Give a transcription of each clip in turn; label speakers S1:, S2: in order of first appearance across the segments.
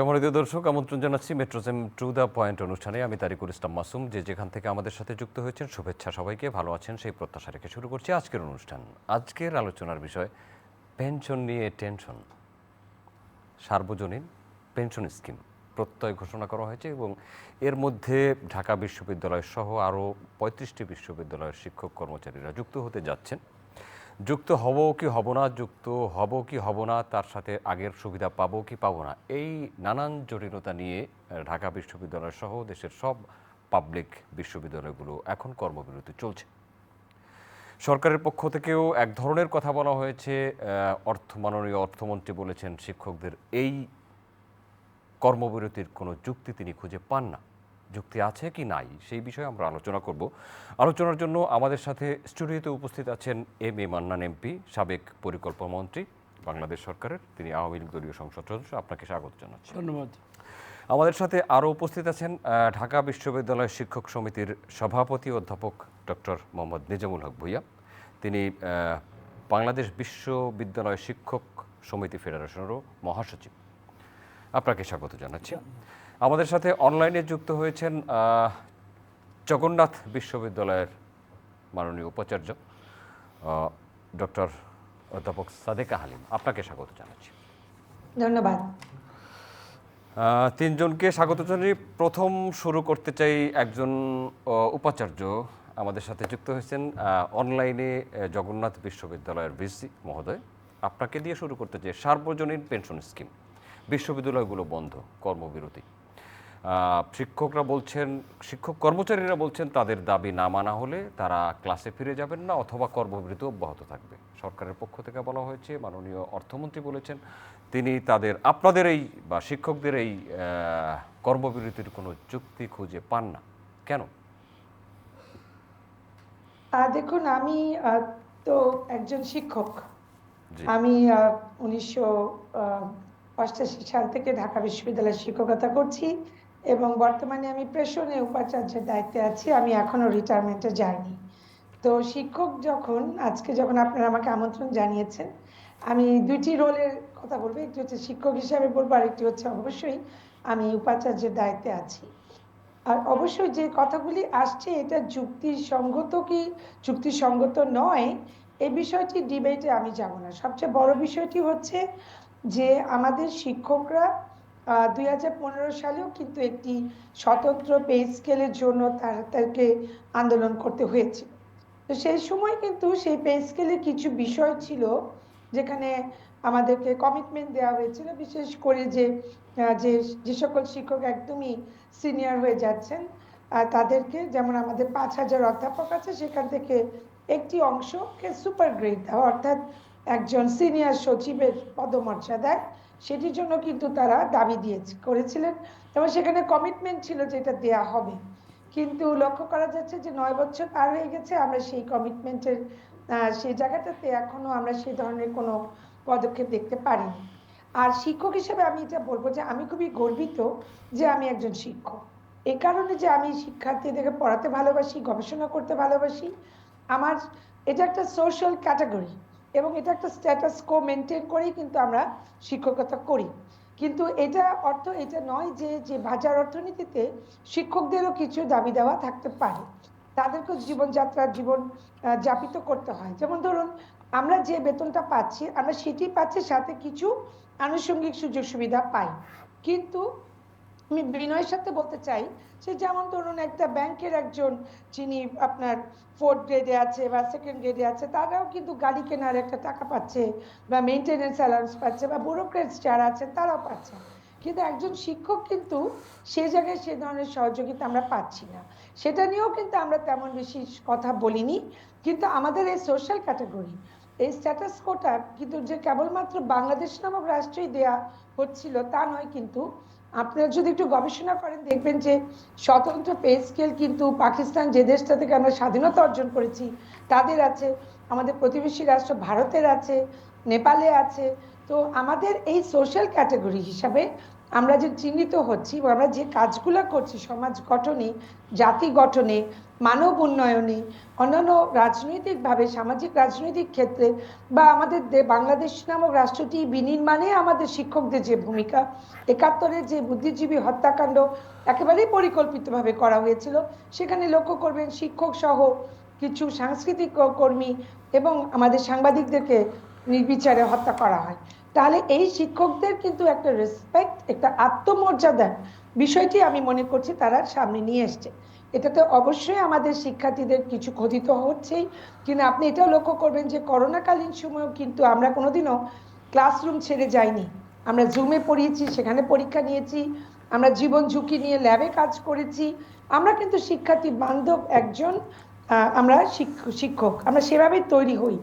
S1: সম্মানিত দর্শক, আমন্ত্রণ জানাচ্ছি মেট্রোজেম টু দ্য পয়েন্ট অনুষ্ঠানে। আমি তারিকুল ইসলাম মাসুম, যে যেখান থেকে আমাদের সাথে যুক্ত হয়েছেন, শুভেচ্ছা সবাইকে। ভালো আছেন, সেই প্রত্যাশা রেখে শুরু করছি আজকের অনুষ্ঠান। আজকের আলোচনার বিষয়, পেনশন নিয়ে টেনশন। সার্বজনীন পেনশন স্কিম প্রত্যয় ঘোষণা করা হয়েছে এবং এর মধ্যে ঢাকা বিশ্ববিদ্যালয় সহ আরও পঁয়ত্রিশটি বিশ্ববিদ্যালয়ের শিক্ষক কর্মচারীরা যুক্ত হতে যাচ্ছেন। যুক্ত হব কি হব না, যুক্ত হব কি হব না, তার সাথে আগের সুবিধা পাবো কি পাবো না, এই নানান জটিলতা নিয়ে ঢাকা বিশ্ববিদ্যালয় সহ দেশের সব পাবলিক বিশ্ববিদ্যালয়গুলো এখন কর্মবিরতি চলছে। সরকারের পক্ষ থেকেও এক ধরনের কথা বলা হয়েছে অর্থ মাননীয় অর্থমন্ত্রী বলেছেন, শিক্ষকদের এই কর্মবিরতির কোনো যুক্তি তিনি খুঁজে পান না। যুক্তি আছে কি নাই সেই বিষয়ে আমরা আলোচনা করব। আলোচনার জন্য আমাদের সাথে স্টুডিওতে উপস্থিত আছেন এম এ মান্নান এমপি সাবেক পরিকল্পনা মন্ত্রী বাংলাদেশ সরকারের তিনি আওয়ামী লীগ দলীয় সংসদ সদস্য। আপনাকে স্বাগত জানাচ্ছি।
S2: ধন্যবাদ।
S1: আমাদের সাথে আরও উপস্থিত আছেন ঢাকা বিশ্ববিদ্যালয় শিক্ষক সমিতির সভাপতি অধ্যাপক ডক্টর মোহাম্মদ নিজামুল হক ভুইয়া। তিনি বাংলাদেশ বিশ্ববিদ্যালয় শিক্ষক সমিতি ফেডারেশনেরও মহাসচিব। আপনাকে স্বাগত জানাচ্ছি। আমাদের সাথে অনলাইনে যুক্ত হয়েছেন জগন্নাথ বিশ্ববিদ্যালয়ের মাননীয় উপাচার্য ডক্টর অধ্যাপক সাদেকা হালিম। আপনাকে স্বাগত জানাচ্ছি।
S3: ধন্যবাদ।
S1: তিনজনকে স্বাগত জানিয়ে প্রথম শুরু করতে চাই একজন উপাচার্য। আমাদের সাথে যুক্ত হয়েছেন অনলাইনে জগন্নাথ বিশ্ববিদ্যালয়ের ভিসি মহোদয়। আপনাকে দিয়ে শুরু করতে চাই সার্বজনীন পেনশন স্কিম। বিশ্ববিদ্যালয়গুলো বন্ধ কর্মবিরতি। শিক্ষকরা বলছেন শিক্ষক কর্মচারীরা বলছেন তাদের দাবি না মানা হলে তারা ক্লাসে ফিরে যাবেন না অথবা কর্মবিরতি অব্যাহত থাকবে। সরকারের পক্ষ থেকে বলা হয়েছে মাননীয় অর্থমন্ত্রী বলেছেন তিনি তাদের আপনাদের এই বা শিক্ষকদের এই কর্মবিরতির কোনো যুক্তি খুঁজে পান না। কেন?
S3: দেখুন আমি তো একজন শিক্ষক। আমি উনিশশো অষ্টাশি সাল থেকে ঢাকা বিশ্ববিদ্যালয়ে শিক্ষকতা করছি। এবং বর্তমানে আমি প্রেষণে উপাচার্যের দায়িত্বে আছি, আমি এখনও রিটায়ারমেন্টে যাইনি। তো শিক্ষক যখন, আজকে যখন আপনারা আমাকে আমন্ত্রণ জানিয়েছেন, আমি দুইটি রোলের কথা বলব, একটি হচ্ছে শিক্ষক হিসাবে বলব, আর একটি হচ্ছে অবশ্যই আমি উপাচার্যের দায়িত্বে আছি। আর অবশ্যই যে কথাগুলি আসছে, এটা যুক্তিসঙ্গত কি, যুক্তিসঙ্গত নয় এই বিষয়টি ডিবেটে আমি যাব না। সবচেয়ে বড় বিষয়টি হচ্ছে যে আমাদের শিক্ষকরা দুই হাজার পনেরো সালেও কিন্তু একটি স্বতন্ত্র পে স্কেলের জন্য তাদেরকে আন্দোলন করতে হয়েছে। তো সেই সময় কিন্তু সেই পে স্কেলে কিছু বিষয় ছিল যেখানে আমাদেরকে কমিটমেন্ট দেওয়া হয়েছিল, বিশেষ করে যে যে যে সকল শিক্ষক একদমই সিনিয়র হয়ে যাচ্ছেন তাদেরকে যেমন আমাদের পাঁচ হাজার অধ্যাপক আছে, সেখান থেকে একটি অংশকে সুপার গ্রেড দেওয়া, অর্থাৎ একজন সিনিয়র সচিবের পদমর্যাদায় সেটির জন্য কিন্তু তারা দাবি দিয়েছে, করেছিলেন। এবং সেখানে কমিটমেন্ট ছিল যে এটা দেয়া হবে। কিন্তু লক্ষ্য করা যাচ্ছে যে নয় বছর পার হয়ে গেছে, আমরা সেই কমিটমেন্টের সেই জায়গাটাতে এখনও আমরা সেই ধরনের কোনো পদক্ষেপ দেখতে পারিনি। আর শিক্ষক হিসেবে আমি এটা বলব যে আমি খুবই গর্বিত যে আমি একজন শিক্ষক। এই কারণে যে আমি শিক্ষার্থীদেরকে পড়াতে ভালোবাসি, গবেষণা করতে ভালোবাসি, আমার এটা একটা সোশ্যাল ক্যাটাগরি এবং এটা একটা স্ট্যাটাস কো মেনটেন করেই কিন্তু আমরা শিক্ষকতা করি। কিন্তু এটা অর্থ, এটা নয় যে যে বাজার অর্থনীতিতে শিক্ষকদেরও কিছু দাবি দেওয়া থাকতে পারে। তাদেরকেও জীবনযাত্রার জীবন যাপিত করতে হয়। যেমন ধরুন, আমরা যে বেতনটা পাচ্ছি, আমরা সেটি পাচ্ছি, সাথে কিছু আনুষঙ্গিক সুযোগ সুবিধা পাই। কিন্তু আমি বিনয়ের সাথে বলতে চাই, সে যেমন ধরুন একটা ব্যাংকের একজন যিনি আপনার ফোর্থ গ্রেডে আছে বা সেকেন্ড গ্রেডে আছে, তারাও কিন্তু গাড়ি কেনার একটা টাকা পাচ্ছে বা মেনটেনেন্স অ্যালাউন্স পাচ্ছে বা ব্যুরোক্রেটস যারা আছেন তারাও পাচ্ছে। কিন্তু একজন শিক্ষক কিন্তু সে জায়গায় সে ধরনের সহযোগিতা আমরা পাচ্ছি না। সেটা নিয়েও কিন্তু আমরা তেমন বেশি কথা বলিনি, কিন্তু আমাদের এই সোশ্যাল ক্যাটাগরি এই স্ট্যাটাস কোটা কিন্তু যে কেবলমাত্র বাংলাদেশ নামক রাষ্ট্রেই দেয়া হচ্ছিল তা নয় কিন্তু আপনারা যদি একটু গবেষণা করেন, দেখবেন যে স্বতন্ত্র পে স্কেল কিন্তু পাকিস্তান যে দেশটা থেকে আমরা স্বাধীনতা অর্জন করেছি, তাদের আছে, আমাদের প্রতিবেশী রাষ্ট্র ভারতের আছে, নেপালে আছে। তো আমাদের এই সোশ্যাল ক্যাটাগরি হিসাবে আমরা যে চিহ্নিত হচ্ছি, আমরা যে কাজগুলো করছি সমাজ গঠনে, জাতি গঠনে মানব উন্নয়নে, অন্যান্য রাজনৈতিকভাবে, সামাজিক রাজনৈতিক ক্ষেত্রে বা আমাদের বাংলাদেশ নামক রাষ্ট্রটি বিনির্মাণে আমাদের শিক্ষকদের যে ভূমিকা, একাত্তরের যে বুদ্ধিজীবী হত্যাকাণ্ড একেবারেই পরিকল্পিতভাবে করা হয়েছিল। সেখানে লক্ষ্য করবেন শিক্ষক সহ কিছু সাংস্কৃতিক কর্মী এবং আমাদের সাংবাদিকদেরকে নির্বিচারে হত্যা করা হয়। তাহলে এই শিক্ষকদের কিন্তু একটা রেসপেক্ট একটা আত্মমর্যাদার বিষয়টি আমি মনে করছি তারা সামনে নিয়ে এসছে। এটাতে অবশ্যই আমাদের শিক্ষার্থীদের কিছু ক্ষতি তো হচ্ছেই। কিন্তু আপনি এটাও লক্ষ্য করবেন যে করোনাকালীন সময়েও কিন্তু আমরা কোনোদিনও ক্লাসরুম ছেড়ে যাইনি। আমরা জুমে পড়িয়েছি, সেখানে পরীক্ষা নিয়েছি, আমরা জীবন ঝুঁকি নিয়ে ল্যাবে কাজ করেছি। আমরা কিন্তু শিক্ষার্থী বান্ধব একজন আমরা শিক্ষ- শিক্ষক, আমরা সেভাবেই তৈরি হই।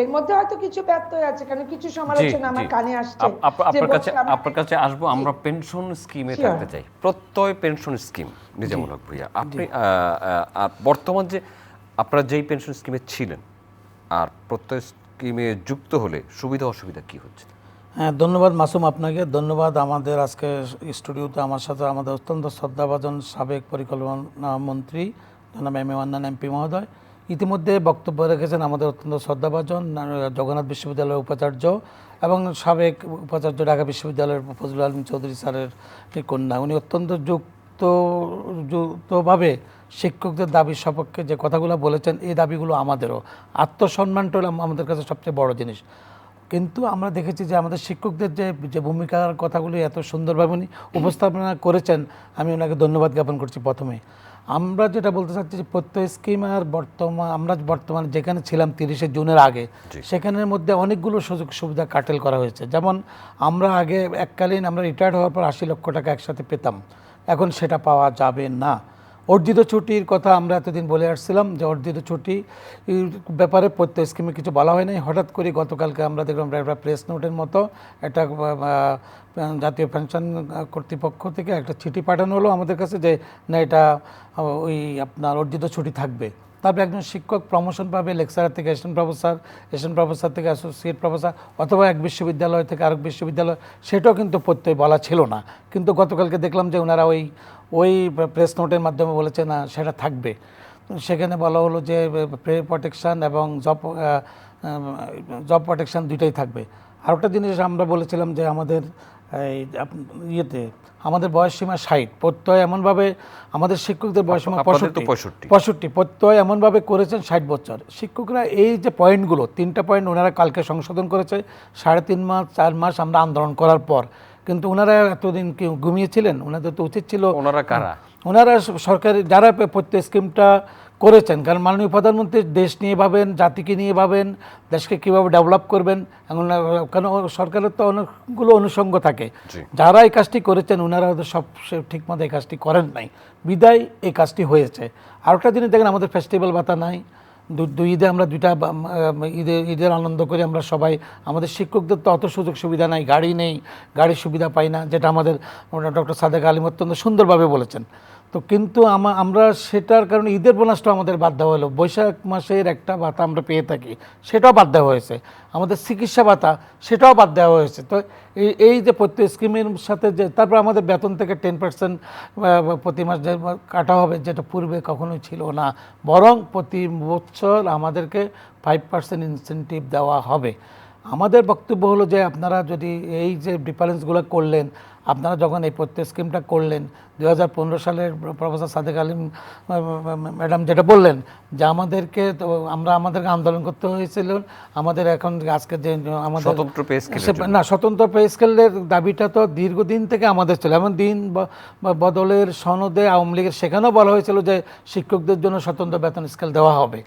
S3: এর মধ্যে হয়তো কিছু ব্যত্যয় আছে কারণ কিছু সমালোচনা আমার কানে আসছে
S1: আপনার কাছে আপনার কাছে আসব আমরা পেনশন স্কিমে থাকতে চাই। Prottoy pension scheme Nizamul Haque Bhuiyan. আপনি বর্তমান যে আপনারা যেই পেনশন স্কিমে ছিলেন আর প্রত্যয় স্কিমে যুক্ত হলে সুবিধা অসুবিধা কি হচ্ছে?
S2: হ্যাঁ ধন্যবাদ মাসুম আপনাকে। ধন্যবাদ আমাদের আজকে স্টুডিওতে আমার সাথে আমাদের অত্যন্ত শ্রদ্ধাভাজন সাবেক পরিকল্পনা মন্ত্রী জনাব এম এ মান্নান এমপি মহোদয়। ইতিমধ্যে বক্তব্য রেখেছেন আমাদের অত্যন্ত শ্রদ্ধাভাজন জগন্নাথ বিশ্ববিদ্যালয়ের উপাচার্য এবং সাবেক উপাচার্য ঢাকা বিশ্ববিদ্যালয়ের ফজলুল আলম চৌধুরী স্যারের কন্যা। উনি অত্যন্ত যুক্ত, যুক্তভাবে শিক্ষকদের দাবির সপক্ষে যে কথাগুলো বলেছেন, এই দাবিগুলো আমাদেরও। আত্মসম্মানটা আমাদের কাছে সবচেয়ে বড় জিনিস। কিন্তু আমরা দেখেছি যে আমাদের শিক্ষকদের যে যে ভূমিকার কথাগুলি এত সুন্দরভাবে উনি উপস্থাপনা করেছেন, আমি ওনাকে ধন্যবাদ জ্ঞাপন করছি প্রথমে আমরা যেটা বলতে চাচ্ছি যে প্রত্যয় স্কিম আর বর্তমান আমরা বর্তমানে যেখানে ছিলাম তিরিশে জুনের আগে সেখানের মধ্যে অনেকগুলো সুযোগ সুবিধা কাটেল করা হয়েছে। যেমন আমরা আগে এককালীন আমরা রিটায়ার্ড হওয়ার পর আশি লক্ষ টাকা একসাথে পেতাম। এখন সেটা পাওয়া যাবে না। অর্জিত ছুটির কথা আমরা এতদিন বলে আসছিলাম যে অর্জিত ছুটি ব্যাপারে প্রত্যেক স্কিমে কিছু বলা হয় নাই। হঠাৎ করে গতকালকে আমরা দেখলাম একটা প্রেস নোটের মতো একটা জাতীয় পেনশন কর্তৃপক্ষ থেকে একটা চিঠি পাঠানো হলো আমাদের কাছে যে, না, এটা ওই আপনার অর্জিত ছুটি থাকবে। তারপরে একজন শিক্ষক প্রমোশন পাবে লেকচারার থেকে অ্যাসিস্ট্যান্ট প্রফেসর অ্যাসিস্ট্যান্ট প্রফেসর থেকে অ্যাসোসিয়েট প্রফেসর অথবা এক বিশ্ববিদ্যালয় থেকে আরেক বিশ্ববিদ্যালয়, সেটাও কিন্তু প্রত্যয় বলা ছিল না। কিন্তু গতকালকে দেখলাম যে ওনারা ওই ওই প্রেস নোটের মাধ্যমে বলেছে না সেটা থাকবে। সেখানে বলা হলো যে প্রে প্রোটেকশন এবং জব জব প্রোটেকশন দুইটাই থাকবে। আর একটা জিনিস আমরা বলেছিলাম যে আমাদের এই ইয়েতে আমাদের বয়স সীমা ষাট। প্রত্যয় এমনভাবে আমাদের শিক্ষকদের বয়স সীমা
S1: আপনাদের
S2: পঁয়ষট্টি।
S1: 65
S2: পঁয়ষট্টি। প্রত্যয় এমনভাবে করেছেন ষাট বছর। শিক্ষকরা এই যে পয়েন্টগুলো তিনটা পয়েন্ট ওনারা কালকে সংশোধন করেছে সাড়ে তিন মাস চার মাস আমরা আন্দোলন করার পর। কিন্তু ওনারা এতদিন ঘুমিয়েছিলেন? ওনাদের তো উচিত ছিল
S1: ওনারা কারা?
S2: ওনারা সরকারি যারা প্রত্যেক স্কিমটা করেছেন কারণ মাননীয় প্রধানমন্ত্রী দেশ নিয়ে ভাবেন জাতিকে নিয়ে ভাবেন দেশকে কীভাবে ডেভেলপ করবেন এখন কারণ ও সরকারের তো অনেকগুলো অনুষঙ্গ থাকে। যারা এই কাজটি করেছেন ওনারা হয়তো সব সে- ঠিকমতো এই কাজটি করেন নাই। বিদায় এই কাজটি হয়েছে। আর একটা জিনিস দেখেন আমাদের ফেস্টিভ্যাল ভাতা নাই। দুই ঈদে আমরা দুইটা ঈদে ঈদের আনন্দ করি আমরা সবাই, আমাদের শিক্ষকদের তো অত সুযোগ সুবিধা নাই, গাড়ি নেই, গাড়ির সুবিধা পাই না, যেটা আমাদের ডক্টর সাদেক আলিম অত্যন্ত সুন্দরভাবে বলেছেন। তো কিন্তু আমা- আমরা সেটার কারণে ঈদের বোনাসটা আমাদের বাদ দেওয়া হলো। বৈশাখ মাসের একটা ভাতা আমরা পেয়ে থাকি, সেটাও বাদ দেওয়া হয়েছে। আমাদের চিকিৎসা ভাতা, সেটাও বাদ দেওয়া হয়েছে। তো এই এই যে প্রত্যেক স্কিমের সাথে যে, তারপর আমাদের বেতন থেকে টেন পার্সেন্ট প্রতি মাস কাটা হবে, যেটা পূর্বে কখনোই ছিল না। বরং প্রতি বছর আমাদেরকে ফাইভ পার্সেন্ট ইনসেন্টিভ দেওয়া হবে। আমাদের বক্তব্য হলো যে, আপনারা যদি এই যে ডিফারেন্সগুলো করলেন, আপনারা যখন এই প্রত্যেক স্কিমটা করলেন দু হাজার পনেরো সালের প্রফেসর সাদেক আলিম ম্যাডাম যেটা বললেন যে আমাদেরকে তো আমরা আমাদেরকে আন্দোলন করতে হয়েছিল। আমাদের এখন আজকে যে আমাদের
S1: স্বতন্ত্র
S2: না স্বতন্ত্র পে স্কেলের দাবিটা তো দীর্ঘদিন থেকে আমাদের ছিল। এমন দিন বদলের সনদে আওয়ামী লীগের সেখানেও বলা হয়েছিল যে শিক্ষকদের জন্য স্বতন্ত্র বেতন স্কেল দেওয়া হবে।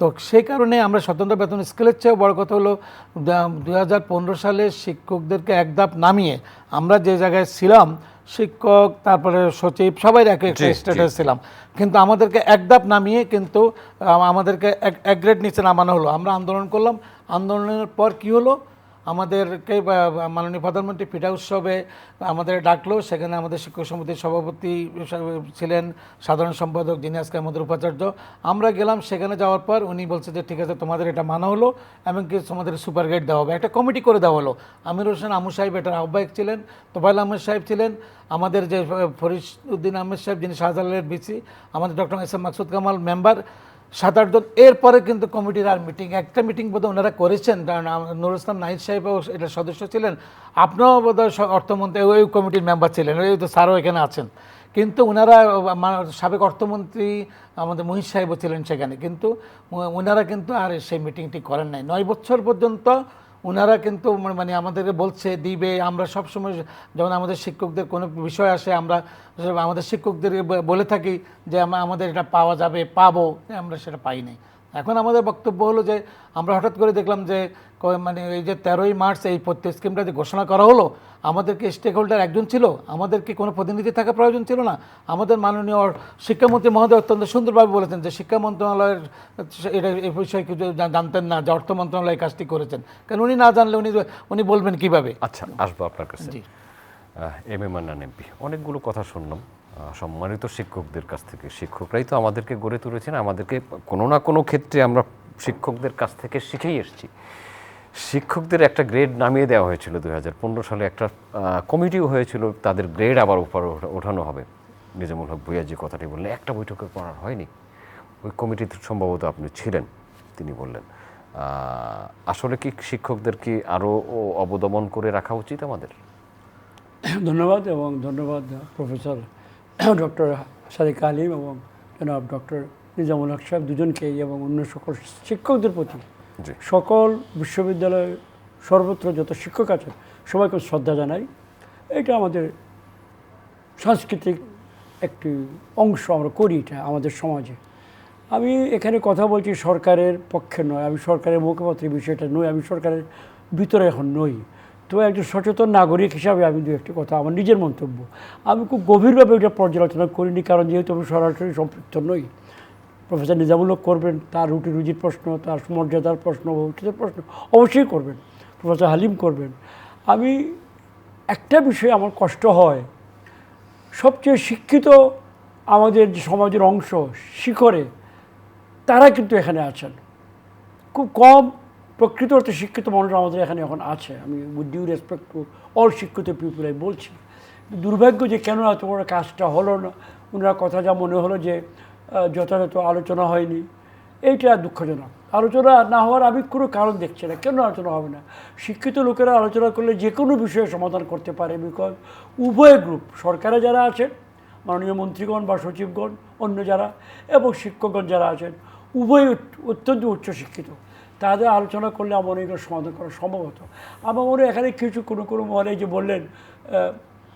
S2: তো সেই কারণে আমরা স্বতন্ত্র বেতন স্কেলের চেয়েও বড় কথা হলো দু হাজার পনেরো সালে শিক্ষকদেরকে এক ধাপ নামিয়ে আমরা যে জায়গায় ছিলাম শিক্ষক তারপরে সচিব সবাই এক এক স্টেটে ছিলাম কিন্তু আমাদেরকে একদাপ নামিয়ে কিন্তু আমাদেরকে এক গ্রেড নিচে নামানো হলো। আমরা আন্দোলন করলাম। আন্দোলনের পর কি হলো? আমাদেরকে মাননীয় প্রধানমন্ত্রী পিঠা উৎসবে আমাদের ডাকলো। সেখানে আমাদের শিক্ষক সমিতির সভাপতি ছিলেন সাধারণ সম্পাদক যিনি আজকে আমাদের উপাচার্য। আমরা গেলাম, সেখানে যাওয়ার পর উনি বলছে যে, ঠিক আছে, তোমাদের এটা মানা হলো এমনকি তোমাদের সুপার গাইড দেওয়া হবে। একটা কমিটি করে দেওয়া হলো। আমির হোসেন আমু সাহেব এটার আহ্বায়ক ছিলেন তোফাইল আহমেদ সাহেব ছিলেন, আমাদের যে ফরিস উদ্দিন আহমেদ সাহেব যিনি শাহজালালের বিসি, আমাদের doctor S M Maksud Kamal member সাত আটজন এরপরে কিন্তু কমিটির আর মিটিং একটা মিটিং বোধহয় ওনারা করেছেন, কারণ নুরুল ইসলাম নাহিদ সাহেবও এটা সদস্য ছিলেন। আপনারাও বোধহয় অর্থমন্ত্রী, ওই কমিটির মেম্বার ছিলেন, ওই তো স্যারও এখানে আছেন। কিন্তু ওনারা সাবেক অর্থমন্ত্রী আমাদের মহিষ সাহেবও ছিলেন সেখানে। কিন্তু ওনারা কিন্তু আর সেই মিটিংটি করেন নাই। নয় বছর পর্যন্ত ওনারা কিন্তু মানে- আমাদেরকে বলছে, দিবে। আমরা সবসময় যেমন আমাদের শিক্ষকদের কোনো বিষয় আসে, আমরা আমাদের শিক্ষকদের বলে থাকি যে, আমা- আমাদের এটা পাওয়া যাবে, পাবো। আমরা সেটা পাই নাই। এখন আমাদের বক্তব্য হলো যে, আমরা হঠাৎ করে দেখলাম যে মানে এই যে তেরোই মার্চ এই প্রত্যেক স্কিমটা যে ঘোষণা করা হলো আমাদেরকে স্টেক হোল্ডার একজন ছিল? আমাদেরকে কোনো প্রতিনিধি থাকা প্রয়োজন ছিল না? আমাদের মাননীয় শিক্ষামন্ত্রী মহোদয় অত্যন্ত সুন্দরভাবে বলেছেন যে শিক্ষা মন্ত্রণালয়ের এটা এই বিষয়ে কিছু জানতেন না যে অর্থ মন্ত্রণালয় কাজটি করেছেন। কারণ উনি না জানলে উনি উনি বলবেন কীভাবে?
S1: আচ্ছা আসব আপনার কাছে।
S2: জি।
S1: এম এ মান্নান এমপি অনেকগুলো কথা শুনলাম। সম্মানিত শিক্ষকদের কাছ থেকে। শিক্ষকরাই তো আমাদেরকে গড়ে তুলেছেন আমাদেরকে কোনো না কোনো ক্ষেত্রে আমরা শিক্ষকদের কাছ থেকে শিখেই এসেছি। শিক্ষকদের একটা গ্রেড নামিয়ে দেওয়া হয়েছিল দু হাজার পনেরো সালে। একটা কমিটিও হয়েছিল, তাদের গ্রেড আবার উপর ওঠানো হবে। নিজামুল হক ভুইয়া যে কথাটি বললেন, একটা বৈঠকে করার হয়নি। ওই কমিটিতে সম্ভবত আপনি ছিলেন, তিনি বললেন। আসলে কি শিক্ষকদের কি আরও অবদমন করে রাখা উচিত আমাদের?
S4: ধন্যবাদ এবং ধন্যবাদ, প্রফেসর ডক্টর সাদিক আলিম এবং জনাব ডক্টর নিজামুল হক সাহেব, দুজনকেই এবং অন্য সকল শিক্ষকদের প্রতি সকল বিশ্ববিদ্যালয়ে সর্বত্র যত শিক্ষক আছেন সবাইকে শ্রদ্ধা জানাই। এটা আমাদের সাংস্কৃতিক একটি অংশ আমরা করি এটা আমাদের সমাজে। আমি এখানে কথা বলছি সরকারের পক্ষে নয়, আমি সরকারের মুখপাত্রের বিষয়টা নই, আমি সরকারের ভিতরে এখন নই। তো একজন সচেতন নাগরিক হিসাবে আমি দু একটি কথা, আমার নিজের মন্তব্য। আমি খুব গভীরভাবে এটা পর্যালোচনা করিনি, কারণ যেহেতু আমি সরাসরি সম্পৃক্ত নই। প্রফেসর নিজামুল হক করবেন, তার রুটি রুজির প্রশ্ন, তার মর্যাদার প্রশ্ন, ভবিষ্যতের প্রশ্ন, অবশ্যই করবেন। প্রফেসর হালিম করবেন। আমি একটা বিষয়ে আমার কষ্ট হয়, সবচেয়ে শিক্ষিত আমাদের যে সমাজের অংশ, শিখরে, তারা কিন্তু এখানে আছেন। খুব কম প্রকৃত অর্থে শিক্ষিত মানুষ আমাদের এখানে এখন আছে। আমি with due respect to all শিক্ষিত পিপুল আমি বলছি দুর্ভাগ্য যে কেন এত বড় কাজটা হলো না? ওনারা কথা যা মনে হলো যে যথাযথ আলোচনা হয়নি। এইটা দুঃখজনক। আলোচনা না হওয়ার আমি কোনো কারণ দেখছি না। কেন আলোচনা হবে না? শিক্ষিত লোকেরা আলোচনা করলে যে কোনো বিষয়ে সমাধান করতে পারে বিকজ উভয় গ্রুপ সরকারে যারা আছেন, মাননীয় মন্ত্রীগণ বা সচিবগণ, অন্য যারা, এবং শিক্ষকগণ যারা আছেন, উভয় অত্যন্ত উচ্চশিক্ষিত। তাদের আলোচনা করলে আমার এগুলো সমাধান করা সম্ভব হতো। আমার মনে এখানে কিছু কোনো কোনো মহলে যে বললেন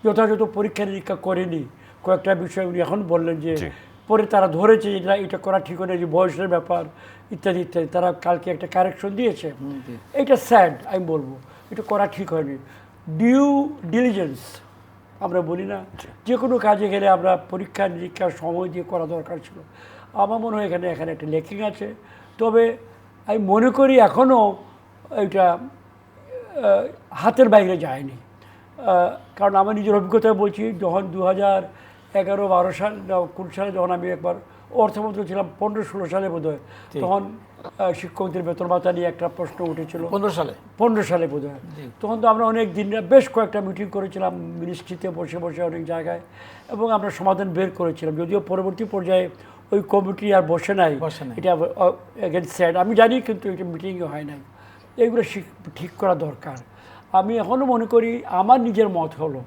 S4: যথাযথ পরীক্ষা নিরীক্ষা করেনি। কয়েকটা বিষয় উনি এখন বললেন যে। পরে তারা ধরেছে যে না এটা করা ঠিক হয় যে বয়সের ব্যাপার ইত্যাদি ইত্যাদি। তারা কালকে একটা কারেকশন দিয়েছে। এটা স্যাড আমি বলব। এটা করা ঠিক হয়নি। ডিউ ডিলিজেন্স আমরা বলি না যে কোনো কাজে গেলে আমরা পরীক্ষা নিরীক্ষার সময় দিয়ে করা দরকার ছিল। আমার মনে হয় এখানে এখানে একটা লেকিং আছে। তবে আমি মনে করি এখনও এটা হাতের বাইরে যায়নি। কারণ আমার নিজের অভিজ্ঞতায় বলছি যখন দু হাজার এগারো বারো সাল কুড়ি সালে যখন আমি একবার অর্থমন্ত্রী ছিলাম পনেরো ষোলো সালে বোধ হয় তখন শিক্ষকদের বেতন ভাতা নিয়ে একটা প্রশ্ন উঠেছিল।
S2: পনেরো সালে?
S4: পনেরো সালে বোধ হয় তখন তো আমরা অনেক দিন বেশ কয়েকটা মিটিং করেছিলাম মিনিস্ট্রিতে বসে বসে অনেক জায়গায় এবং আমরা সমাধান বের করেছিলাম। যদিও পরবর্তী পর্যায়ে ওই কমিটি আর বসে নাই
S2: বসে নাই।
S4: এটা এগেন্স্ট স্যাড আমি জানি কিন্তু এটা মিটিংয়ে হয় নাই। এগুলো ঠিক করা দরকার। আমি এখনও মনে করি আমার নিজের মত হলো।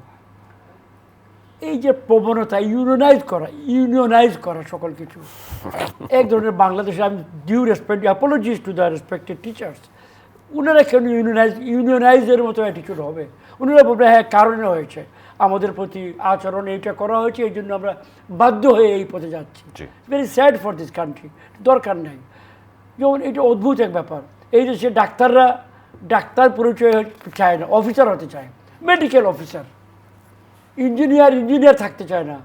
S4: এই যে প্রবণতা ইউনিয়নাইজ করা ইউনিয়নাইজ করা সকল কিছু। এক ধরনের বাংলাদেশে আমি due respect apologies to the respected teachers ওনারা কেন ইউনিয়নাইজ ইউনিয়নাইজের মতো অ্যাটিটিউড হবে? ওনারা বলবে হ্যাঁ কারণে হয়েছে। আমাদের প্রতি আচরণ এইটা করা হয়েছে এই জন্য আমরা বাধ্য হয়ে এই পথে যাচ্ছি। Very sad for this country দরকার নাই। যেমন এটা অদ্ভুত এক ব্যাপার। এই দেশে ডাক্তাররা ডাক্তার পরিচয় চায় না অফিসার হতে চায়। মেডিকেল অফিসার ইঞ্জিনিয়ার ইঞ্জিনিয়ার থাকতে চায় না।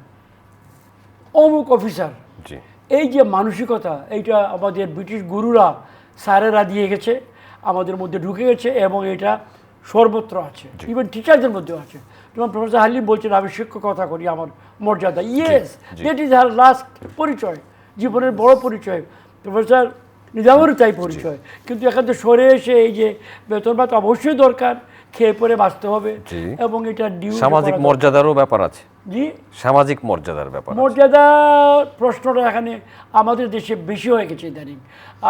S4: অমুক অফিসার। এই যে মানসিকতা এইটা আমাদের ব্রিটিশ গুরুরা স্যারেরা দিয়ে গেছে আমাদের মধ্যে ঢুকে গেছে এবং এটা সর্বত্র আছে। ইভেন টিচারদের মধ্যেও আছে। যেমন প্রফেসর হালিম বলছেন আমি শিক্ষকতা করি আমার মর্যাদা। Yes. That is her last পরিচয় জীবনের বড় পরিচয়। প্রফেসর নিজামেরও তাই পরিচয়। কিন্তু এখান থেকে সরে এসে এই যে বেতন ভাত অবশ্যই দরকার খেয়ে পরে বাঁচতে হবে। এবং এটা ডিউ
S1: সামাজিক মর্যাদারও ব্যাপার আছে।
S4: জি।
S1: সামাজিক মর্যাদার ব্যাপার
S4: মর্যাদা প্রশ্নটা এখানে আমাদের দেশে বেশি হয়ে গেছে ইদানিং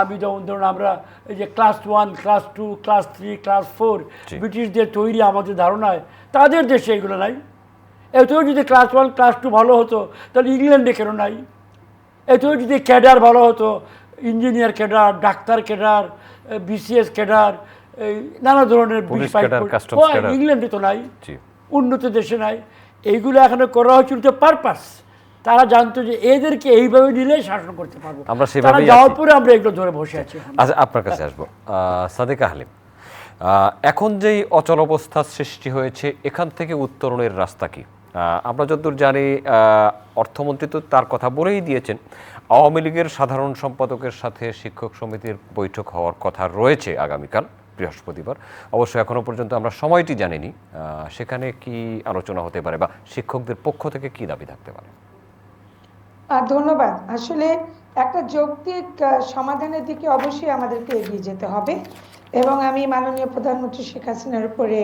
S4: আমি যেমন ধরুন আমরা এই যে class one class two class three class four ব্রিটিশদের তৈরি আমাদের ধারণায় তাদের দেশে এগুলো নাই। এতেও যদি ক্লাস ওয়ান ক্লাস টু ভালো হতো তাহলে ইংল্যান্ডে কেন নাই? এতেও যদি ক্যাডার ভালো হতো engineer cadre doctor cadre BCS cadre এই নানা ধরনের। ইংল্যান্ডে তো নাই উন্নত দেশে নাই। এইগুলো এখানে করা হয়েছিল তো পারপাস তারা জানতো যে এদেরকে এইভাবে নিলে শাসন করতে পারব।
S1: আমরা
S4: তারা
S1: সেভাবেই
S4: যাওয়ার পরে আমরা এগুলো ধরে বসে আছি
S1: আচ্ছা আপনার কাছে আসব। সাদেকা হালিম আহ, এখন যেই অচল অবস্থা সৃষ্টি হয়েছে এখান থেকে উত্তরণের রাস্তা কি? আহ, আমরা যতদূর জানি আহ, অর্থমন্ত্রী তো তার কথা বলেই দিয়েছেন। আওয়ামী লীগের সাধারণ সম্পাদকের সাথে শিক্ষক সমিতির বৈঠক হওয়ার কথা রয়েছে আগামীকাল। বৃহস্পতিবার। অবশ্য এখনও পর্যন্ত আমরা সময়টি জানিনি সেখানে কি আলোচনা হতে পারে বা শিক্ষকদের পক্ষ থেকে কি দাবি থাকতে পারে?
S3: ধন্যবাদ। আসলে একটা যৌক্তিক সমাধানের দিকে অবশ্যই আমাদেরকে এগিয়ে যেতে হবে এবং আমি মাননীয় প্রধানমন্ত্রী শেখ হাসিনার উপরে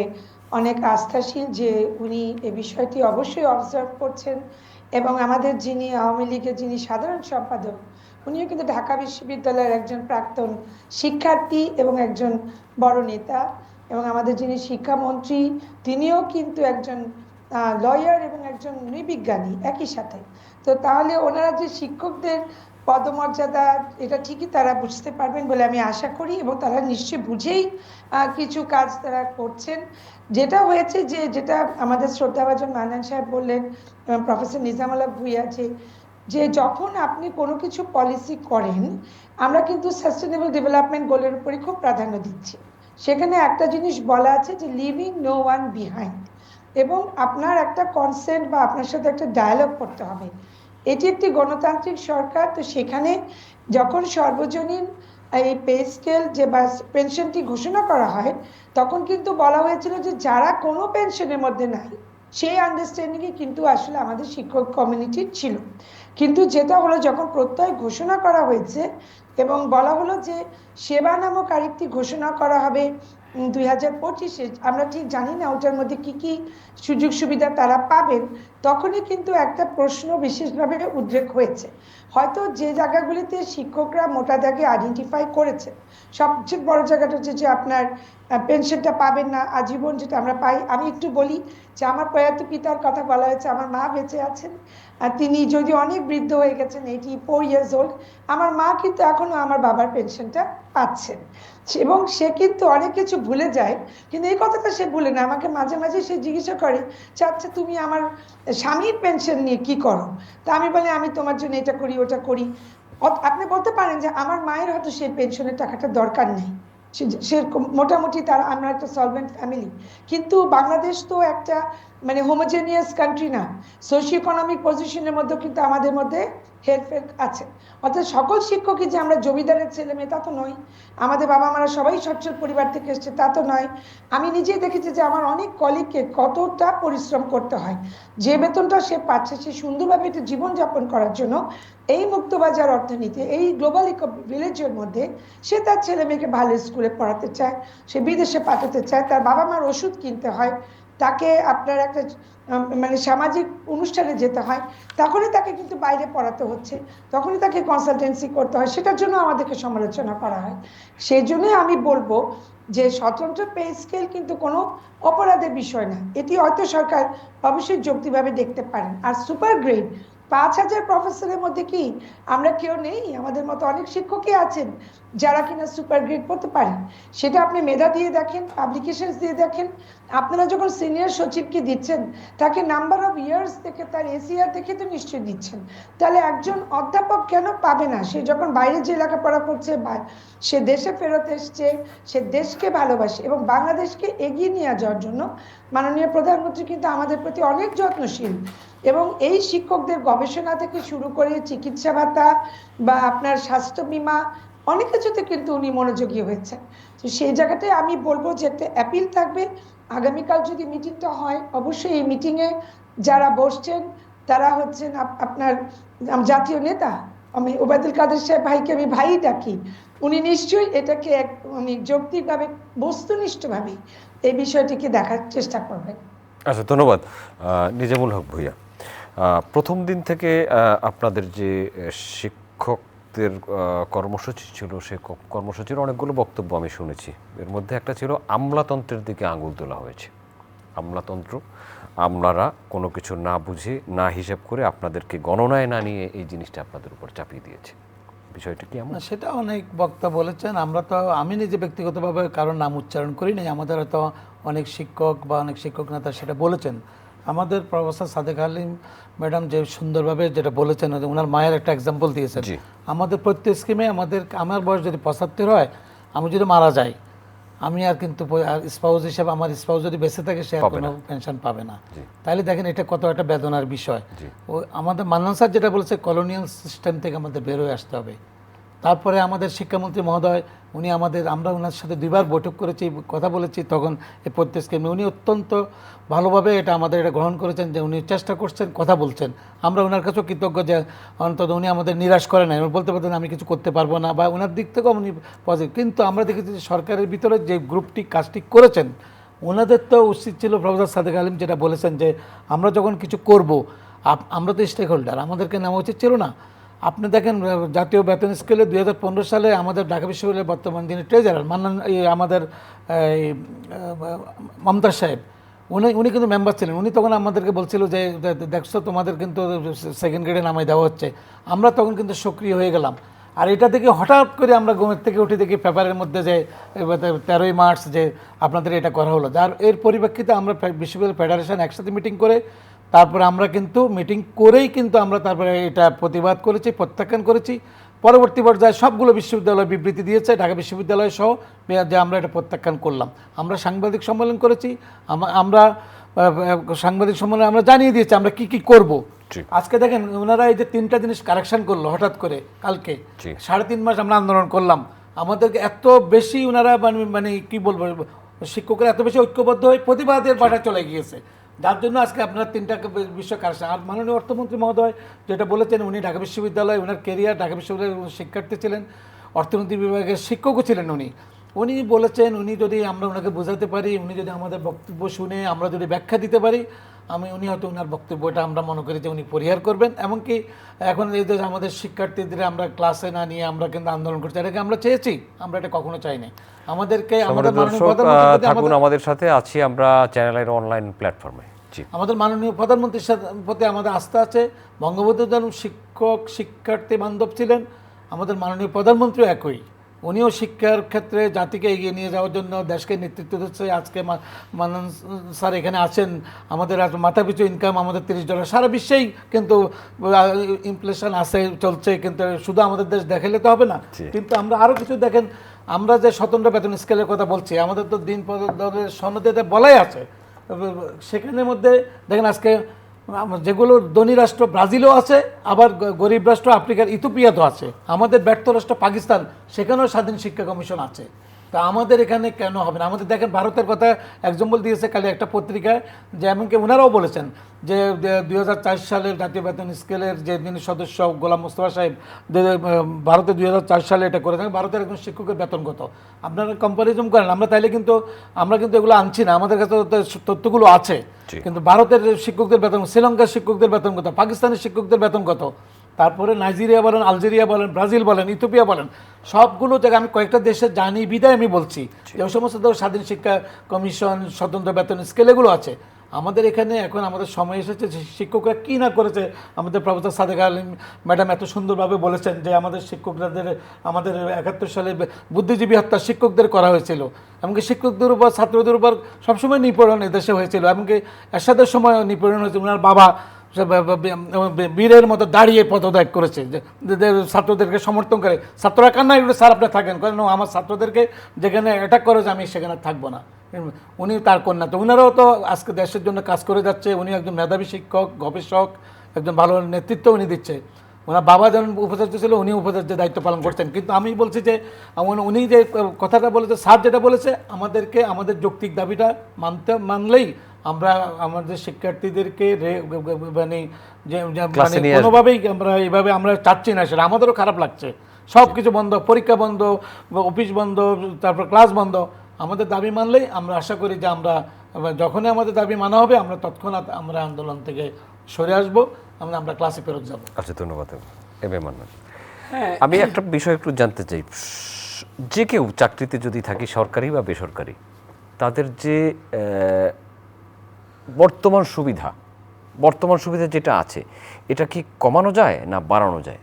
S3: অনেক আস্থাশীল যে উনি এ বিষয়টি অবশ্যই অবজার্ভ করছেন এবং আমাদের যিনি আওয়ামী লীগের যিনি সাধারণ সম্পাদক উনিও কিন্তু ঢাকা বিশ্ববিদ্যালয়ের একজন প্রাক্তন শিক্ষার্থী এবং একজন বড় নেতা এবং আমাদের যিনি শিক্ষামন্ত্রী, তিনিও কিন্তু একজন লয়ার এবং একজন নৃবিজ্ঞানী একই সাথে। তো তাহলে ওনারা যে শিক্ষকদের পদমর্যাদা, এটা ঠিকই তারা বুঝতে পারবেন বলে আমি আশা করি এবং তারা নিশ্চয়ই বুঝেই কিছু কাজ তারা করছেন। যেটা হয়েছে যে, যেটা আমাদের শ্রদ্ধাভাজন মান্নান সাহেব বললেন প্রফেসর নিজামুল্লাহ ভুইয়া যে যে যখন আপনি কোনো কিছু পলিসি করেন, আমরা কিন্তু সাস্টেনেবল ডেভেলপমেন্ট গোলের উপরে খুব প্রাধান্য দিচ্ছি। সেখানে একটা জিনিস বলা আছে যে লিভিং নো ওয়ান বিহাইন্ড এবং আপনার একটা কনসেন্ট বা আপনার সাথে একটা ডায়ালগ করতে হবে। এটি একটি গণতান্ত্রিক সরকার, তো সেখানে যখন সর্বজনীন এই পে স্কেল যে বা পেনশনটি ঘোষণা করা হয়, তখন কিন্তু বলা হয়েছিল যে, যারা কোনো পেনশনের মধ্যে নাই, সেই আন্ডারস্ট্যান্ডিংয়ে কিন্তু আসলে আমাদের শিক্ষক কমিউনিটির ছিল। কিন্তু যেটা হলো, যখন প্রত্যয় ঘোষণা করা হয়েছে এবং বলা হলো যে সেবা নামক আরেকটি ঘোষণা করা হবে দুই হাজার পঁচিশে, আমরা ঠিক জানি না ওটার মধ্যে কি কি সুযোগ সুবিধা তারা পাবেন, তখনই কিন্তু একটা প্রশ্ন বিশেষভাবে উদ্রেক হয়েছে। হয়তো যে জায়গাগুলিতে শিক্ষকরা মোটা দাগে আইডেন্টিফাই করেছে সবচেয়ে বড় জায়গাটা হচ্ছে যে আপনার পেনশনটা পাবেন না, আজীবন যেটা আমরা পাই। আমি একটু বলি যে আমার প্রয়াত পিতার কথা বলা হয়েছে, আমার মা বেঁচে আছেন। আর তিনি যদি অনেক বৃদ্ধ হয়ে গেছেন এইটি ফোর ইয়ার্স ওল্ড আমার মা কিন্তু এখনও আমার বাবার পেনশনটা পাচ্ছেন। এবং সে কিন্তু অনেক কিছু ভুলে যায়, কিন্তু এই কথাটা সে ভুলে না। আমাকে মাঝে মাঝে সে জিজ্ঞাসা করে যে আচ্ছা তুমি আমার স্বামীর পেনশন নিয়ে কি করো? তা আমি বলি, আমি তোমার জন্য এটা করি, ওটা করি। আপনি বলতে পারেন যে আমার মায়ের হয়তো সেই পেনশনের টাকাটা দরকার নেই। সে- মোটামুটি তার, আমরা একটা সলভেন্ট ফ্যামিলি কিন্তু বাংলাদেশ তো একটা মানে হোমোজেনিয়াস কান্ট্রি না। সোশিও ইকোনমিক পজিশনের মধ্যেও কিন্তু আমাদের মধ্যে হেরফের আছে। অর্থাৎ সকল শিক্ষকই যে আমরা জমিদারের ছেলে মেয়ে, তা তো নয়। আমাদের বাবা মারা সবাই সচ্ছল পরিবার থেকে এসছে, তা তো নয়। আমি নিজেই দেখেছি যে আমার অনেক কলিগকে কতটা পরিশ্রম করতে হয়। যে বেতনটা সে পাচ্ছে সে সুন্দরভাবে একটা জীবনযাপন করার জন্য এই মুক্তবাজার অর্থনীতি, এই গ্লোবাল ইকো ভিলেজের মধ্যে সে তার ছেলে মেয়েকে ভালো স্কুলে পড়াতে চায়, সে বিদেশে পাঠাতে চায়, তার বাবা মার ওষুধ কিনতে হয়। তাকে আপনার একটা মানে সামাজিক অনুষ্ঠানে যেতে হয়, তখনই তাকে কিন্তু বাইরে পড়াতে হচ্ছে। তখনই তাকে কনসালটেন্সি করতে হয়, সেটার জন্য আমাদেরকে সমালোচনা করা হয়। সেই জন্যই আমি বলব যে স্বতন্ত্র পে স্কেল কিন্তু কোনো অপরাধের বিষয় না। এটি হয়তো সরকার অবশ্যই যৌক্তিভাবে দেখতে পারেন। আর সুপার গ্রেড পাঁচ হাজার প্রফেসরের মধ্যে কি আমরা কেউ নেই? আমাদের মতো অনেক শিক্ষকই আছেন যারা কিনা সুপার গ্রেড করতে পারেন। সেটা আপনি মেধা দিয়ে দেখেন পাবলিকেশনস দিয়ে দেখেন। আপনারা যখন সিনিয়র সচিবকে দিচ্ছেন, তাকে নাম্বার অফ ইয়ার্স দেখে, তার এসিআর দেখে তো নিশ্চয়ই দিচ্ছেন। তাহলে একজন অধ্যাপক কেন পাবে না? সে যখন বাইরে যে লেখাপড়া করছে বা সে দেশে ফেরত এসছে, সে দেশকে ভালোবাসে এবং বাংলাদেশকে এগিয়ে নিয়ে যাওয়ার জন্য মাননীয় প্রধানমন্ত্রী কিন্তু আমাদের প্রতি অনেক যত্নশীল। এবং এই শিক্ষকদের গবেষণা থেকে শুরু করে চিকিৎসা ভাতা বা আপনার স্বাস্থ্য বীমা, অনেক কিছুতে কিন্তু উনি মনোযোগী হয়েছেন। তো সেই জায়গাটায় আমি বলব যে একটা অ্যাপিল থাকবে। আগামীকাল যদি মিটিংটা হয়, অবশ্যই এই মিটিংয়ে যারা বসছেন, তারা হচ্ছেন আপনার জাতীয় নেতা। আমি ওবায়দুল কাদের সাহেব ভাইকে আমি ভাই ডাকি। উনি নিশ্চয়ই এটাকে এক, উনি যৌক্তিকভাবে, বস্তুনিষ্ঠভাবে এই বিষয়টিকে দেখার চেষ্টা করবেন।
S1: আচ্ছা ধন্যবাদ। নিজামুল হক ভূঁইয়া। প্রথম দিন থেকে আপনাদের যে শিক্ষকদের কর্মসূচি ছিল, সে কর্মসূচির অনেকগুলো বক্তব্য আমি শুনেছি। এর মধ্যে একটা ছিল, আমলাতন্ত্রের দিকে আঙুল তোলা হয়েছে। আমলাতন্ত্র আপনারা কোনো কিছু না বুঝে, না হিসাব করে আপনাদেরকে গণনায় না নিয়ে এই জিনিসটা আপনাদের উপর চাপিয়ে দিয়েছে। বিষয়টা কি
S2: না, সেটা অনেক বক্তা বলেছেন। আমরা তো, আমি নিজে ব্যক্তিগতভাবে কারোর নাম উচ্চারণ করি নাই আমাদের হয়তো অনেক শিক্ষক বা অনেক শিক্ষক নেতা সেটা বলেছেন। আমাদের প্রফেসর সাদেক আলিম ম্যাডাম যে সুন্দরভাবে যেটা বলেছেন ওনার মায়ের একটা এক্সাম্পল দিয়েছেন। আমাদের প্রত্যেক স্কিমে আমাদের আমার বয়স যদি পঁচাত্তর হয় আমি যদি মারা যাই আমি আর কিন্তু স্পাউস হিসাবে আমার স্পাউস যদি বেঁচে থাকে সে আর কোনো পেনশন পাবে না। তাহলে দেখেন এটা কত একটা বেদনার বিষয়। ও আমাদের মান্নান স্যার যেটা বলেছে কলোনিয়াল সিস্টেম থেকে আমাদের বের হয়ে আসতে হবে। তারপরে আমাদের শিক্ষামন্ত্রী মহোদয়, উনি আমাদের, আমরা ওনার সাথে দুইবার বৈঠক করেছি, কথা বলেছি, তখন এই প্রত্যেক স্কিমে উনি অত্যন্ত ভালোভাবে এটা আমাদের এটা গ্রহণ করেছেন যে উনি চেষ্টা করছেন, কথা বলছেন। আমরা ওনার কাছেও কৃতজ্ঞ যে অন্তত উনি আমাদের নিরাশ করে নাই। বলতে পারতেন, আমি কিছু করতে পারব না। বা ওনার দিক থেকেও উনি পজিটিভ কিন্তু আমরা দেখেছি যে সরকারের ভিতরে যে গ্রুপটি কাজটি করেছেন ওনাদের তো উচিত ছিল প্রফেসর সাদেক আলিম যেটা বলেছেন যে, আমরা যখন কিছু করব আমরা তো স্টেক হোল্ডার আমাদেরকে নেওয়া উচিত ছিল না। আপনি দেখেন জাতীয় বেতন স্কেলে দুই হাজার পনেরো সালে আমাদের ঢাকা বিশ্ববিদ্যালয়ের বর্তমান যিনি ট্রেজারার মান্নান, এই, আমাদের মমতাজ সাহেব, উনি উনি কিন্তু মেম্বার ছিলেন। উনি তখন আমাদেরকে বলছিল যে দেখছ, তোমাদের কিন্তু সেকেন্ড গ্রেডে নামাই দেওয়া হচ্ছে। আমরা তখন কিন্তু সক্রিয় হয়ে গেলাম। আর এটা থেকে হঠাৎ করে আমরা ঘুমের থেকে উঠে দেখি পেপারের মধ্যে যে তেরোই মার্চ যে, আপনাদের এটা করা হলো। যার, এর পরিপ্রেক্ষিতে আমরা বিশ্ববিদ্যালয় ফেডারেশন একসাথে মিটিং করে তারপরে আমরা কিন্তু মিটিং করেই কিন্তু আমরা তারপরে এটা প্রতিবাদ করেছি প্রত্যাখ্যান করেছি। পরবর্তী পর্যায়ে সবগুলো বিশ্ববিদ্যালয় বিবৃতি দিয়েছে ঢাকা বিশ্ববিদ্যালয় সহ যে আমরা এটা প্রত্যাখ্যান করলাম। আমরা সাংবাদিক সম্মেলন করেছি আমরা সাংবাদিক সম্মেলনে আমরা জানিয়ে দিয়েছি আমরা কি কি করব। আজকে দেখেন ওনারা এই যে তিনটা জিনিস কারেকশন করল হঠাৎ করে কালকে। সাড়ে তিন মাস আমরা আন্দোলন করলাম। আমাদেরকে এত বেশি ওনারা মানে মানে কি বলব শিক্ষকরা এত বেশি ঐক্যবদ্ধ হয়ে প্রতিবাদের বাসায় চলে গিয়েছে। যার জন্য আজকে আপনার তিনটা বিষয় কারেকশন আর মাননীয় অর্থমন্ত্রী মহোদয় যেটা বলেছেন, উনি ঢাকা বিশ্ববিদ্যালয়ে ওনার কেরিয়ার ঢাকা বিশ্ববিদ্যালয়ের শিক্ষার্থী ছিলেন অর্থনীতি বিভাগের শিক্ষকও ছিলেন উনি। উনি বলেছেন, উনি যদি আমরা ওনাকে বোঝাতে পারি, উনি যদি আমাদের বক্তব্য শুনে আমরা যদি ব্যাখ্যা দিতে পারি আমি উনি হয়তো ওনার বক্তব্যটা আমরা মনে করি যে উনি পরিহার করবেন। এমনকি এখন এই যে আমাদের শিক্ষার্থীদের আমরা ক্লাসে না নিয়ে আমরা কিন্তু আন্দোলন করছি এটাকে আমরা চেয়েছি আমরা এটা কখনো চাইনি আমাদেরকে আমাদের
S1: থাকুন
S2: আমাদের-
S1: সাথে আছি আমরা চ্যানেলের অনলাইন প্ল্যাটফর্মে
S2: আমাদের মাননীয় প্রধানমন্ত্রীর সাথে প্রতি আমাদের আস্থা আছে বঙ্গবন্ধু যেমন শিক্ষক শিক্ষার্থী বান্ধব ছিলেন আমাদের মাননীয় প্রধানমন্ত্রীও একই। উনিও শিক্ষার ক্ষেত্রে জাতিকে এগিয়ে নিয়ে যাওয়ার জন্য দেশকে নেতৃত্ব দিচ্ছে। আজকে মানন স্যার এখানে আছেন। আমাদের আজ মাথাপিছু ইনকাম আমাদের তিরিশ ডলার। সারা বিশ্বেই কিন্তু ইনফ্লেশন আছে চলছে কিন্তু শুধু আমাদের দেশ দেখালে তো হবে না। কিন্তু আমরা আরও কিছু দেখেন আমরা যে স্বতন্ত্র বেতন স্কেলের কথা বলছি আমাদের তো দিন দলের সনদে এটা বলাই আছে সেখানের মধ্যে দেখেন আজকে যেগুলো ধনী রাষ্ট্র ব্রাজিলও আছে, আবার গরিব রাষ্ট্র আফ্রিকার ইথোপিয়াতেও আছে। আমাদের ব্যর্থ রাষ্ট্র পাকিস্তান, সেখানেও স্বাধীন শিক্ষা কমিশন আছে। তা আমাদের এখানে কেন হবে না? আমাদের দেখেন ভারতের কথা এক্সাম্পল দিয়েছে কালি একটা পত্রিকায় যে এমনকি ওনারাও বলেছেন যে দুই হাজার চার সালের জাতীয় বেতন স্কেলের যে যিনি সদস্য গোলাম মুস্তফা সাহেব ভারতে দুই হাজার চার সালে এটা করে থাকেন ভারতের একজন শিক্ষকের বেতন কত আপনারা কম্পারিজন করেন আমরা তাইলে কিন্তু আমরা কিন্তু এগুলো আনছি না আমাদের কাছে তথ্যগুলো আছে। কিন্তু ভারতের শিক্ষকদের বেতন শ্রীলঙ্কার শিক্ষকদের বেতন কত পাকিস্তানের শিক্ষকদের বেতন কত তারপরে নাইজেরিয়া বলেন আলজেরিয়া বলেন ব্রাজিল বলেন ইথোপিয়া বলেন সবগুলো জায়গায় আমি কয়েকটা দেশে জানি বিদায় আমি বলছি। যে সমস্ত স্বাধীন শিক্ষা কমিশন স্বতন্ত্র বেতন স্কেল এগুলো আছে। আমাদের এখানে এখন আমাদের সময় এসেছে যে শিক্ষকরা কী না করেছে আমাদের প্রফেসর সাদেক আলিম ম্যাডাম এত সুন্দরভাবে বলেছেন যে আমাদের শিক্ষকদের আমাদের একাত্তর সালে বুদ্ধিজীবী হত্যা শিক্ষকদের করা হয়েছিল। এমনকি শিক্ষকদের উপর ছাত্রদের উপর সবসময় নিপীড়ন এদেশে হয়েছিল। এমনকি এরশাদের সময় নিপীড়ন হয়েছে। ওনার বাবা বীরের মতো দাঁড়িয়ে পদত্যাগ করেছে। ছাত্রদেরকে সমর্থন করে। ছাত্ররা কান্না এগুলো স্যার আপনি থাকেন। কারণ আমার ছাত্রদেরকে যেখানে অ্যাটাক করে যে আমি সেখানে থাকব না। উনি তার কন্যা। তো উনারাও তো আজকে দেশের জন্য কাজ করে যাচ্ছে। উনি একজন মেধাবী শিক্ষক, গবেষক, একজন ভালো নেতৃত্ব উনি দিচ্ছে। ওনার বাবা যেমন উপাচার্য ছিল উনি উপাচার্যের দায়িত্ব পালন করতেন। কিন্তু আমি বলছি যে উনি যে কথাটা বলেছে, স্যার যেটা বলেছে, আমাদেরকে, আমাদের যৌক্তিক দাবিটা মানতে মানলেই আমরা আমাদের শিক্ষার্থীদেরকে মানে যে মানে। কোনোভাবেই আমরা এইভাবে আমরা চাচ্ছি না সেটা। আমাদেরও খারাপ লাগছে। সব কিছু বন্ধ পরীক্ষা বন্ধ অফিস বন্ধ তারপর ক্লাস বন্ধ। আমাদের দাবি মানলেই আমরা আশা করি যে আমরা যখনই আমাদের দাবি মানা হবে আমরা তৎক্ষণাৎ আমরা আন্দোলন থেকে সরে আসব আমরা আমরা ক্লাসে ফেরত যাব।
S1: আচ্ছা ধন্যবাদ এম এ
S4: হ্যাঁ।
S1: আমি একটা বিষয় একটু জানতে চাই। যে কেউ চাকরিতে যদি থাকি সরকারি বা বেসরকারি তাদের যে আহ, বর্তমান সুবিধা বর্তমান সুবিধা যেটা আছে এটা কি কমানো যায় না বাড়ানো যায়?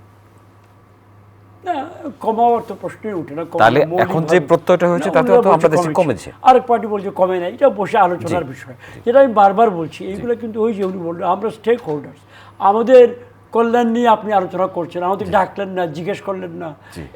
S4: না কমাবার তো প্রশ্নই উঠে না
S1: তাহলে এখন যে প্রত্যয়টা হয়েছে তাতে তো আমরা দেশে কমেছে।
S4: আরেক পার্টি বলছে কমে নাই এটা বসে আলোচনার বিষয়। যেটা আমি বারবার বলছি এইগুলো কিন্তু ওই যে উনি বলল আমরা স্টেক হোল্ডার্স আমাদের কল্যাণ নিয়ে আপনি আলোচনা করছেন আমাদের ডাকলেন না জিজ্ঞেস করলেন না।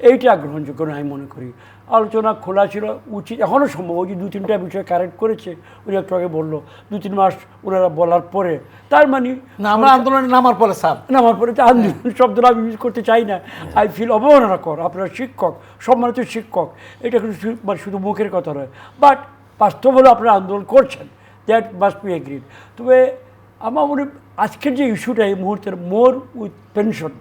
S4: এইটা গ্রহণযোগ্য না আমি মনে করি। আলোচনা খোলা ছিল উচিত এখনও সম্ভব ওই যে দু তিনটা বিষয় কারেক্ট করেছে উনি একটু আগে বলল দু তিন মাস ওনারা বলার পরে তার মানে
S2: আমরা আন্দোলনে নামার পরে স্যার।
S4: নামার পরে তো আন্দোলন শব্দটা আমি ইউজ করতে চাই না। আই ফিল অবমাননা কর আপনার শিক্ষক সম্মানিত শিক্ষক এটা কিন্তু মানে শুধু মুখের কথা নয়। বাট বাস্তব হলো আপনারা আন্দোলন করছেন দ্যাট মাস্ট বি এগ্রিড তবে আমার মনে হয় আজকের যে ইস্যুটা এই মুহূর্তের more with pension.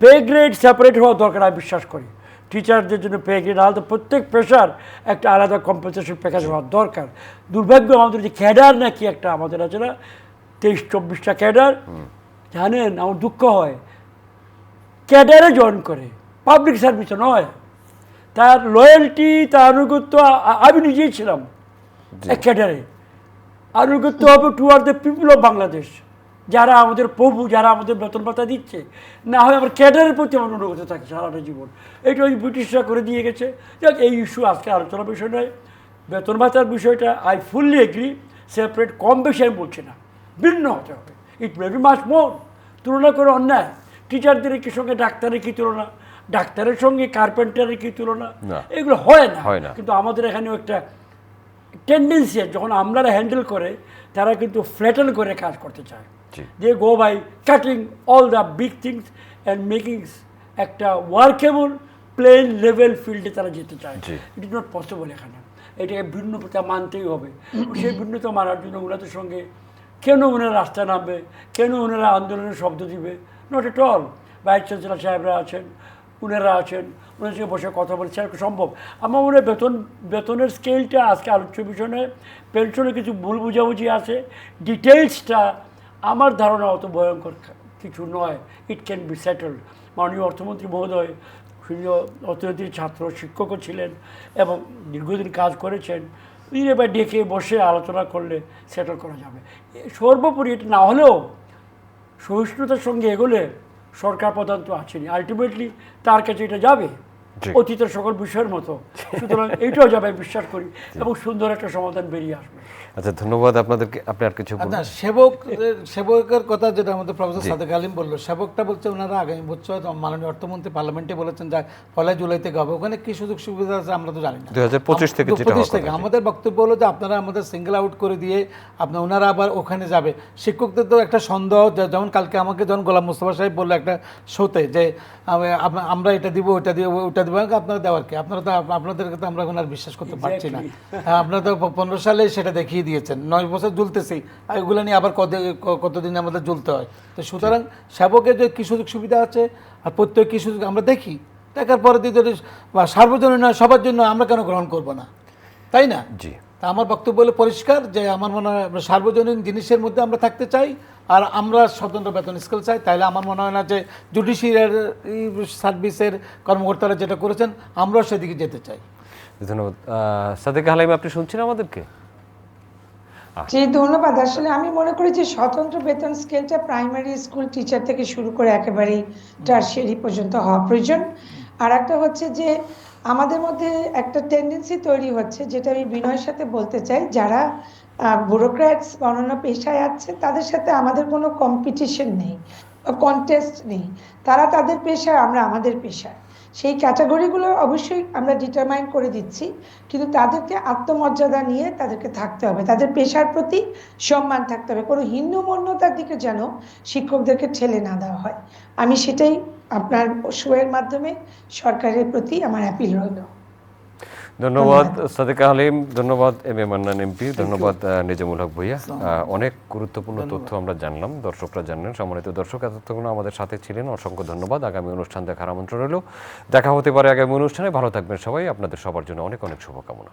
S4: Pay grade separate হওয়া দরকার আমি বিশ্বাস করি। টিচারদের জন্য পে গ্রেড আলাদা প্রত্যেক পেশার একটা আলাদা কম্পেনসেশন প্যাকেজ হওয়া দরকার। দুর্ভাগ্য আমাদের যে ক্যাডার নাকি একটা আমাদের আছে না তেইশ চব্বিশটা ক্যাডার জানেন আমার দুঃখ হয়। ক্যাডারে জয়েন করে পাবলিক সার্ভিসে নয়। তার লয়্যালটি তার আনুগত্য আমি নিজেই ছিলাম এক ক্যাডারে। আনুগত্য হবে toward the people of Bangladesh যারা আমাদের প্রভু যারা আমাদের বেতন ভাতা দিচ্ছে না হয় আমার ক্যাডারের প্রতি আমার অনুগত থাকে সারাটা জীবন। এটা ওই ব্রিটিশরা করে দিয়ে গেছে। যাক এই ইস্যু আজকে আলোচনার বিষয় নয়। বেতন ভাতার বিষয়টা আই ফুললি এগ্রি সেপারেট কম বেশি আমি বলছি না। ভিন্ন হতে হবে। ইট মে বি মাস মোর তুলনা করে অন্যায়। টিচারদের কি সঙ্গে ডাক্তারের কি তুলনা? ডাক্তারের সঙ্গে কার্পেন্টারের কি তুলনা? এগুলো হয় না। কিন্তু আমাদের এখানেও একটা টেন্ডেন্সি যখন আমলারা হ্যান্ডেল করে তারা কিন্তু ফ্ল্যাটেন করে কাজ করতে চায়। They go by cutting all the big things and making একটা ওয়ার্কেবল প্লেন লেভেল ফিল্ডে তারা যেতে চায়। ইট ইজ নট পসিবল এখানে। এটাকে ভিন্নতা মানতেই হবে। সেই ভিন্নতা মানার জন্য ওনাদের সঙ্গে কেন ওনারা রাস্তায় নামবে? কেন ওনারা আন্দোলনের শব্দ দিবে? Not at all vice chancellor সাহেবরা আছেন ওনারা আছেন ওনার সঙ্গে বসে কথা বলছে আর সম্ভব। আমার মনে হয় বেতন বেতনের স্কেলটা আজকে আলোচ্য বিষয় পেনশনে কিছু ভুল বুঝাবুঝি আছে। ডিটেলসটা আমার ধারণা অত ভয়ঙ্কর কিছু নয়। ইট ক্যান বি সেটেলড মাননীয় অর্থমন্ত্রী মহোদয় তিনি অর্থনীতির ছাত্র, শিক্ষকও ছিলেন এবং দীর্ঘদিন কাজ করেছেন। তিনি এবার ডেকে বসে আলোচনা করলে সেটেল করা যাবে। সর্বোপরি এটা না হলেও সহিষ্ণুতার সঙ্গে এগোলে সরকার প্রধান তো আছেনই। আলটিমেটলি তার কাছে এটা যাবে। অতীতের সকল বিষয়ের মতো। সুতরাং এইটাও যাবে বিশ্বাস করি এবং সুন্দর একটা সমাধান বেরিয়ে আসবে।
S1: আচ্ছা ধন্যবাদ আপনাদেরকে আপনি আর কিছু
S2: না সেবক সেবকের কথা যেটা আমাদের প্রফেসর সাদেক আলিম বলল সেবকটা বলছে ওনারা আগামী বছর মাননীয় অর্থমন্ত্রী পার্লামেন্টে বলেছেন যে পয়লা জুলাই থেকে হবে ওখানে কি সুযোগ সুবিধা আছে আমরা তো জানি না।
S1: 2025 থেকে যেটা
S2: 2025
S1: হওয়ার
S2: থেকে। আমাদের বক্তব্য হলো যে আপনারা আমাদের সিঙ্গেল আউট করে দিয়ে আপনার ওনারা আবার ওখানে যাবে। শিক্ষকদের তো একটা সন্দেহ যেমন কালকে আমাকে যখন গোলাম মুস্তফা সাহেব বলল একটা শোতে যে আমরা এটা দিব ওটা দিব ওটা দিব আপনারা দেওয়ার কি? আপনারা তো আপনাদেরকে তো আমরা এখন আর বিশ্বাস করতে পারছি না। হ্যাঁ, আপনারা তো পনেরো সালে সেটা দেখিয়ে দিয়েছেন। নয় বছর ঝুলতেছি আর এগুলো নিয়ে আবার কত কতদিন আমাদের ঝুলতে হয়? তো সুতরাং সেবকের যে কী সুযোগ সুবিধা আছে আর প্রত্যেক কী সুযোগ আমরা দেখি দেখার পরে দিয়ে যদি বা সার্বজনীন নয় সবার জন্য আমরা কেন গ্রহণ করব না? তাই না?
S1: জি।
S2: তা আমার বক্তব্য হলো পরিষ্কার যে আমার মনে হয় সার্বজনীন জিনিসের মধ্যে আমরা থাকতে চাই। আর আমরা স্বতন্ত্র বেতন স্কেল চাই তাইলে আমার মনে হয় না যে জুডিশিয়ারি সার্ভিসের কর্মকর্তারা যেটা করেছেন আমরাও সেদিকে যেতে চাই।
S1: ধন্যবাদ। সাদেক হালিম আপনি শুনছেন আমাদেরকে?
S3: জি ধন্যবাদ। আসলে আমি মনে করি যে স্বতন্ত্র বেতন স্কেলটা প্রাইমারি স্কুল টিচার থেকে শুরু করে একেবারেই টার্সিয়ারি পর্যন্ত হওয়া প্রয়োজন। আর একটা হচ্ছে যে আমাদের মধ্যে একটা টেন্ডেন্সি তৈরি হচ্ছে যেটা আমি বিনয়ের সাথে বলতে চাই যারা ব্যুরোক্র্যাটস বা অন্যান্য পেশায় আছে, তাদের সাথে আমাদের কোনো কম্পিটিশন নেই কন্টেস্ট নেই। তারা তাদের পেশায়, আমরা আমাদের পেশায়। সেই ক্যাটাগরিগুলো অবশ্যই আমরা ডিটারমাইন করে দিচ্ছি, কিন্তু তাদেরকে আত্মমর্যাদা নিয়ে তাদেরকে থাকতে হবে। তাদের পেশার প্রতি সম্মান থাকতে হবে। কোনো হিন্দু মন্যতার দিকে যেন শিক্ষকদেরকে ঠেলে না দেওয়া হয়। আমি সেটাই আপনার শোয়ের মাধ্যমে সরকারের প্রতি আমার অ্যাপিল রইল।
S1: ধন্যবাদ সাদেকা হালিম ধন্যবাদ এম এ মান্নান এমপি ধন্যবাদ নিজামুল হক ভুইয়া। অনেক গুরুত্বপূর্ণ তথ্য আমরা জানলাম দর্শকরা জানলেন। সম্মানিত দর্শক এতক্ষণ আমাদের সাথে ছিলেন। অসংখ্য ধন্যবাদ। আগামী অনুষ্ঠান দেখার আমন্ত্রণ রইল। দেখা হতে পারে আগামী অনুষ্ঠানে। ভালো থাকবেন সবাই। আপনাদের সবার জন্য অনেক অনেক শুভকামনা।